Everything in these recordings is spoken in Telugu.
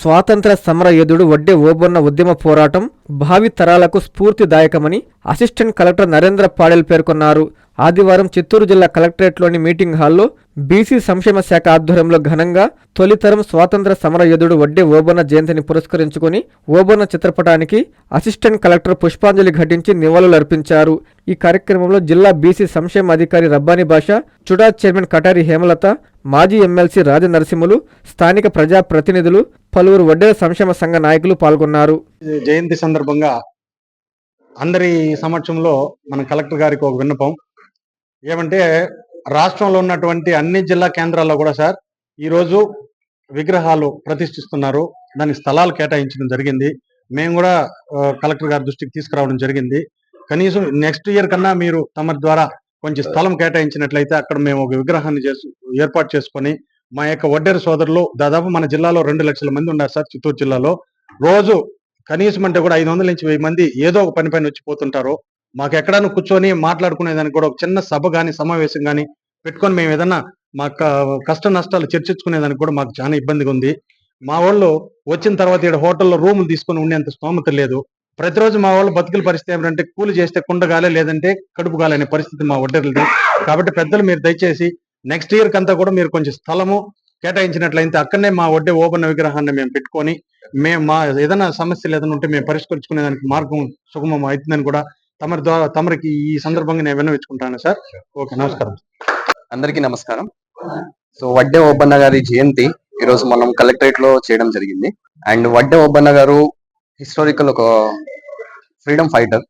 స్వాతంత్ర సమరయోధుడు వడ్డే ఓబోన్న ఉద్యమ పోరాటం భావి తరాలకు స్ఫూర్తిదాయకమని అసిస్టెంట్ కలెక్టర్ నరేంద్ర పాడేల్ పేర్కొన్నారు. ఆదివారం చిత్తూరు జిల్లా కలెక్టరేట్లోని మీటింగ్ హాల్లో బీసీ సంక్షేమ శాఖ ఆధ్వర్యంలో ఘనంగా తొలితరం స్వాతంత్ర సమర యోధుడు వడ్డే ఓబన్న జయంతిని పురస్కరించుకుని ఓబన్న చిత్రపటానికి అసిస్టెంట్ కలెక్టర్ పుష్పాంజలి ఘటించి నివాళులర్పించారు. ఈ కార్యక్రమంలో జిల్లా బీసీ సంక్షేమ అధికారి రబ్బానీ భాష చుడా చైర్మన్ కటారి హేమలత మాజీ ఎమ్మెల్సీ రాజనరసింహులు స్థానిక ప్రజా ప్రతినిధులు పలువురు వడ్డే సంక్షేమ సంఘ నాయకులు పాల్గొన్నారు. జయంతి సందర్భంగా అందరి సమక్షంలో మన కలెక్టర్ గారికి ఒక విన్నపం. ఏమంటే రాష్ట్రంలో ఉన్నటువంటి అన్ని జిల్లా కేంద్రాల్లో కూడా సార్ ఈరోజు విగ్రహాలు ప్రతిష్ఠిస్తున్నారు. దానికి స్థలాలు కేటాయించడం జరిగింది. మేము కూడా కలెక్టర్ గారి దృష్టికి తీసుకురావడం జరిగింది. కనీసం నెక్స్ట్ ఇయర్ కన్నా మీరు తమ ద్వారా కొంచెం స్థలం కేటాయించినట్లయితే అక్కడ మేము ఒక విగ్రహాన్ని చేసు ఏర్పాటు చేసుకొని మా యొక్క వడ్డేరు సోదరులు దాదాపు మన జిల్లాలో రెండు లక్షల మంది ఉన్నారు సార్ చిత్తూరు జిల్లాలో. రోజు కనీసం అంటే కూడా ఐదు వందల నుంచి వెయ్యి మంది ఏదో ఒక పని పైన వచ్చి పోతుంటారు. మాకు ఎక్కడైనా కూర్చొని మాట్లాడుకునేదానికి కూడా ఒక చిన్న సభ కానీ సమావేశం కానీ పెట్టుకొని మేము ఏదన్నా మా క- కష్ట నష్టాలు చర్చించుకునేదానికి కూడా మాకు చాలా ఇబ్బందిగా ఉంది. మా వాళ్ళు వచ్చిన తర్వాత ఇక్కడ హోటల్లో రూములు తీసుకొని ఉండేంత స్తోమత లేదు. ప్రతిరోజు మా వాళ్ళు బతుకుల పరిస్థితి ఏమిటంటే కూలి చేస్తే కుండగాలే లేదంటే కడుపు గాలే పరిస్థితి మా వడ్డీలది కాబట్టి పెద్దలు మీరు దయచేసి నెక్స్ట్ ఇయర్ కంతా కూడా మీరు కొంచెం స్థలము కేటాయించినట్లయితే అక్కడనే మా వడ్డే ఓపెన్ విగ్రహాన్ని మేము పెట్టుకొని మేము మా ఏదైనా సమస్యలు ఏదైనా ఉంటే మేము పరిష్కరించుకునే దానికి మార్గం సుగమం అవుతుందని కూడా తమరి ద్వారా తమరికి ఈ సందర్భంగా నేను విన్నవించుకుంటాను సార్. ఓకే నమస్కారం. అందరికీ నమస్కారం. సో వడ్డే ఓబన్న గారి జయంతి ఈరోజు మనం కలెక్టరేట్లో చేయడం జరిగింది. అండ్ వడ్డే ఓబన్న గారు హిస్టారికల్ ఒక ఫ్రీడమ్ ఫైటర్.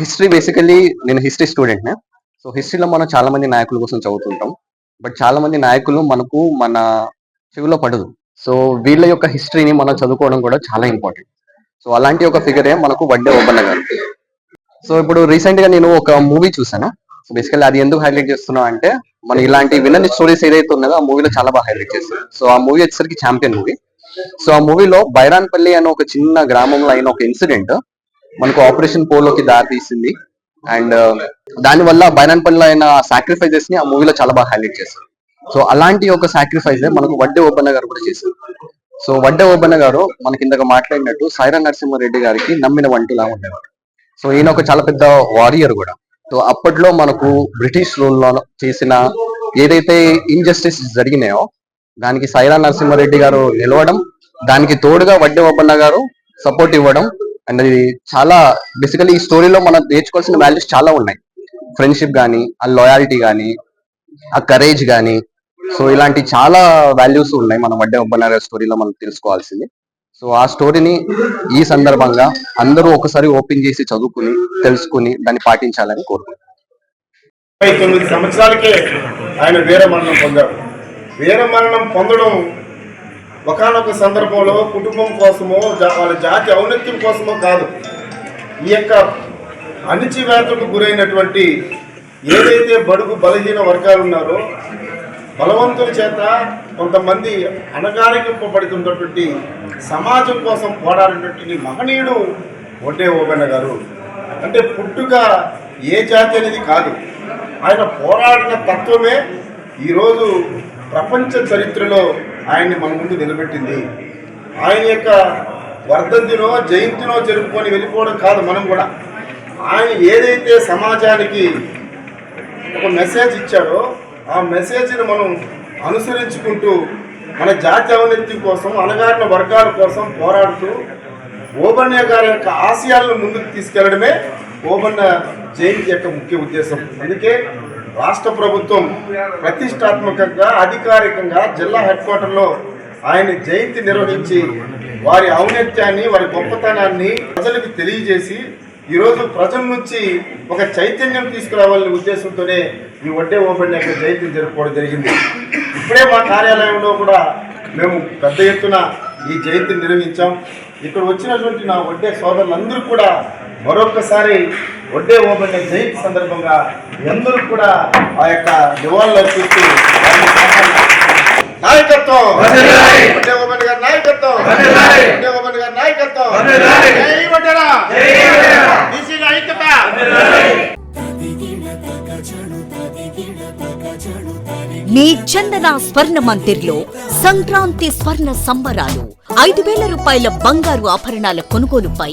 హిస్టరీ బేసికలీ నేను హిస్టరీ స్టూడెంట్ నే సో హిస్టరీలో మనం చాలా మంది నాయకుల కోసం చదువుతుంటాం. బట్ చాలా మంది నాయకులు మనకు మన చెవిలో పడదు. సో వీళ్ళ యొక్క హిస్టరీని మనం చదువుకోవడం కూడా చాలా ఇంపార్టెంట్. సో అలాంటి ఒక ఫిగరే మనకు వడ్డే ఓబన్న గారు. సో ఇప్పుడు రీసెంట్గా నేను ఒక మూవీ చూసాను సో బేసికల్లీ అది ఎందుకు హైలైట్ చేస్తున్నా అంటే మన ఇలాంటి విలన్ స్టోరీస్ ఏదైతే ఉన్నదో ఆ మూవీలో చాలా బాగా హైలైట్ చేస్తారు సో ఆ మూవీ వచ్చేసరికి ఛాంపియన్ మూవీ సో ఆ మూవీలో బైరాన్పల్లి అనే ఒక చిన్న గ్రామంలో అయిన ఒక ఇన్సిడెంట్ మనకు ఆపరేషన్ పోలోకి దారి తీసింది అండ్ uh, దాని వల్ల బైరాన్పల్లిలో అయిన సాక్రిఫైజెస్ని ఆ మూవీలో చాలా బాగా హైలైట్ చేస్తారు సో అలాంటి ఒక సాక్రిఫైస్ మనకు వడ్డే ఓబన్న గారు కూడా చేశారు. సో వడ్డే ఓబన్న గారు మనకి ఇందాక మాట్లాడినట్టు సైరా నరసింహారెడ్డి గారికి నమ్మిన వంటిలా ఉండేవారు. సో ఈయన ఒక చాలా పెద్ద వారియర్ కూడా. సో అప్పట్లో మనకు బ్రిటిష్ రూల్లో చేసిన ఏదైతే ఇంజస్టిస్ జరిగినాయో దానికి సైరా నరసింహారెడ్డి గారు నిలవడం దానికి తోడుగా వడ్డే ఒప్పన్న గారు సపోర్ట్ ఇవ్వడం అండ్ అది చాలా బేసికలీ ఈ స్టోరీలో మనం నేర్చుకోవాల్సిన వాల్యూస్ చాలా ఉన్నాయి. ఫ్రెండ్షిప్ కానీ ఆ లాయాలిటీ కానీ ఆ కరేజ్ కానీ సో ఇలాంటి చాలా వాల్యూస్ ఉన్నాయి మన వడ్డే ఒప్పన్న గారి స్టోరీలో మనం తెలుసుకోవాల్సింది. సో ఆ స్టోరీని ఈ సందర్భంగా అందరూ ఒకసారి ఓపెన్ చేసి చదువుకుని తెలుసుకుని దాన్ని పాటించాలని కోరుకుంటున్నాను తొమ్మిది సంవత్సరాలకే ఆయన వీరమరణం పొందారు. వీరమరణం పొందడం ఒకనొక సందర్భంలో కుటుంబం కోసమో వాళ్ళ జాతి ఔన్నత్యం కోసమో కాదు. ఈ యొక్క అణిచివేతకు గురైనటువంటి ఏదైతే బడుగు బలహీన వర్గాలు ఉన్నారో బలవంతుల చేత కొంతమంది అణగారింపబడుతున్నటువంటి సమాజం కోసం పోరాడినటువంటి మహనీయుడు ఒడ్డే ఓబెన్న గారు. అంటే పుట్టుక ఏ జాతి అనేది కాదు. ఆయన పోరాడిన తత్వమే ఈరోజు ప్రపంచ చరిత్రలో ఆయన్ని మన ముందు నిలబెట్టింది. ఆయన యొక్క వర్ధంతినో జయంతినో జరుపుకొని వెళ్ళిపోవడం కాదు మనం కూడా. ఆయన ఏదైతే సమాజానికి ఒక మెసేజ్ ఇచ్చాడో ఆ మెసేజ్ని మనం అనుసరించుకుంటూ మన జాతి ఔన్నత్యం కోసం అణగారిన వర్గాల కోసం పోరాడుతూ ఓబన్న గారి యొక్క ఆశయాలను ముందుకు తీసుకెళ్ళడమే ఓబన్న జయంతి యొక్క ముఖ్య ఉద్దేశం. అందుకే రాష్ట్ర ప్రభుత్వం ప్రతిష్టాత్మకంగా అధికారికంగా జిల్లా హెడ్ క్వార్టర్లో ఆయన జయంతి నిర్వహించి వారి ఔన్నత్యాన్ని వారి గొప్పతనాన్ని ప్రజలకు తెలియజేసి ఈరోజు ప్రజల నుంచి ఒక చైతన్యం తీసుకురావాలనే ఉద్దేశంతోనే ఈ వడ్డే ఓపెన్ యొక్క జయంతిని జరుపుకోవడం జరిగింది. ఇప్పుడే మా కార్యాలయంలో కూడా మేము పెద్ద ఎత్తున ఈ జయంతిని నిర్వహించాం. ఇక్కడ వచ్చినటువంటి నా వడ్డే సోదరులందరూ కూడా మరొకసారి వడ్డే ఓపెన్ జయంతి సందర్భంగా అందరూ కూడా ఆ యొక్క నివాళులు అర్పిస్తూ. నాయకత్వం! వడ్డే ఓపెన్ గారి నాయకత్వం! గారి నాయకత్వం. జై వడ్డేరా బీసీల ఐక్యత. మీ చందన స్వర్ణ మందిర్లో సంక్రాంతి స్వర్ణ సంబరాలు. ఐదు వేల రూపాయల బంగారు ఆభరణాల కొనుగోలుపై